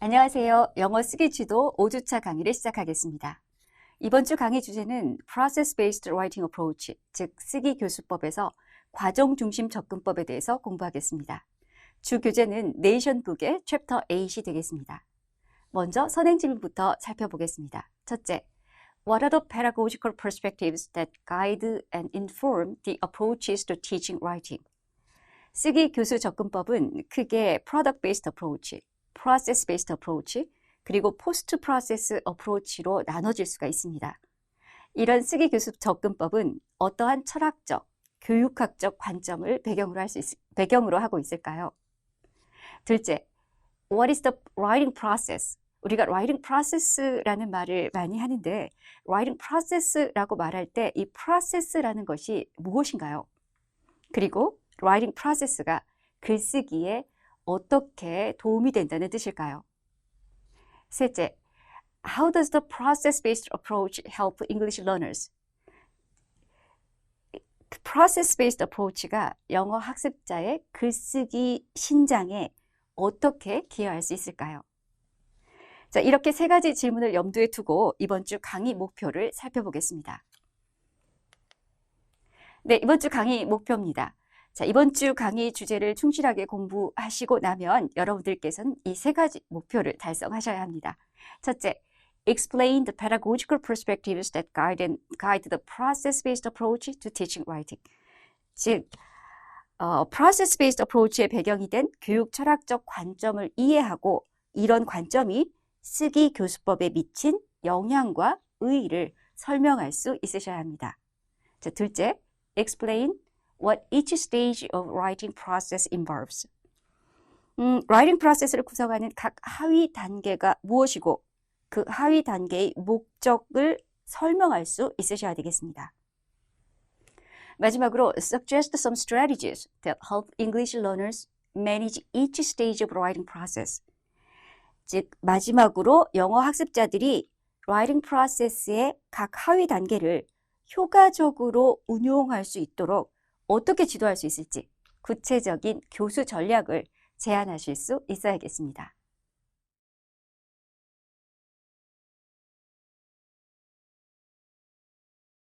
안녕하세요. 영어 쓰기 지도 5주차 강의를 시작하겠습니다. 이번 주 강의 주제는 Process Based Writing Approach, 즉 쓰기 교수법에서 과정 중심 접근법에 대해서 공부하겠습니다. 주 교재는 네이션북의 챕터 8이 되겠습니다. 먼저 선행 질문부터 살펴보겠습니다. 첫째, What are the pedagogical perspectives that guide and inform the approaches to teaching writing? 쓰기 교수 접근법은 크게 Product Based Approach, Process Based Approach, 그리고 Post Process Approach로 나눠질 수가 있습니다. 이런 쓰기 교수 접근법은 어떠한 철학적, 교육학적 관점을 배경으로 할 수 있, 배경으로 하고 있을까요? 둘째, What is the writing process? 우리가 writing process라는 말을 많이 하는데 writing process라고 말할 때 이 process라는 것이 무엇인가요? 그리고 writing process가 글쓰기에 어떻게 도움이 된다는 뜻일까요? 셋째, How does the process-based approach help English learners? process-based approach가 영어 학습자의 글쓰기 신장에 어떻게 기여할 수 있을까요? 자, 이렇게 세 가지 질문을 염두에 두고 이번 주 강의 목표를 살펴보겠습니다. 네, 이번 주 강의 목표입니다. 자, 이번 주 강의 주제를 충실하게 공부하시고 나면 여러분들께서는 이 세 가지 목표를 달성하셔야 합니다. 첫째, explain the pedagogical perspectives that guide, and, guide the process-based approach to teaching writing. 즉, 어, process-based approach의 배경이 된 교육 철학적 관점을 이해하고 이런 관점이 쓰기 교수법에 미친 영향과 의의를 설명할 수 있으셔야 합니다. 자, 둘째, explain what each stage of writing process involves. 음, writing process를 구성하는 각 하위 단계가 무엇이고 그 하위 단계의 목적을 설명할 수 있으셔야 되겠습니다. 마지막으로 suggest some strategies that help English learners manage each stage of writing process. 즉 마지막으로 영어 학습자들이 writing process의 각 하위 단계를 효과적으로 운용할 수 있도록 어떻게 지도할 수 있을지 구체적인 교수 전략을 제안하실 수 있어야겠습니다.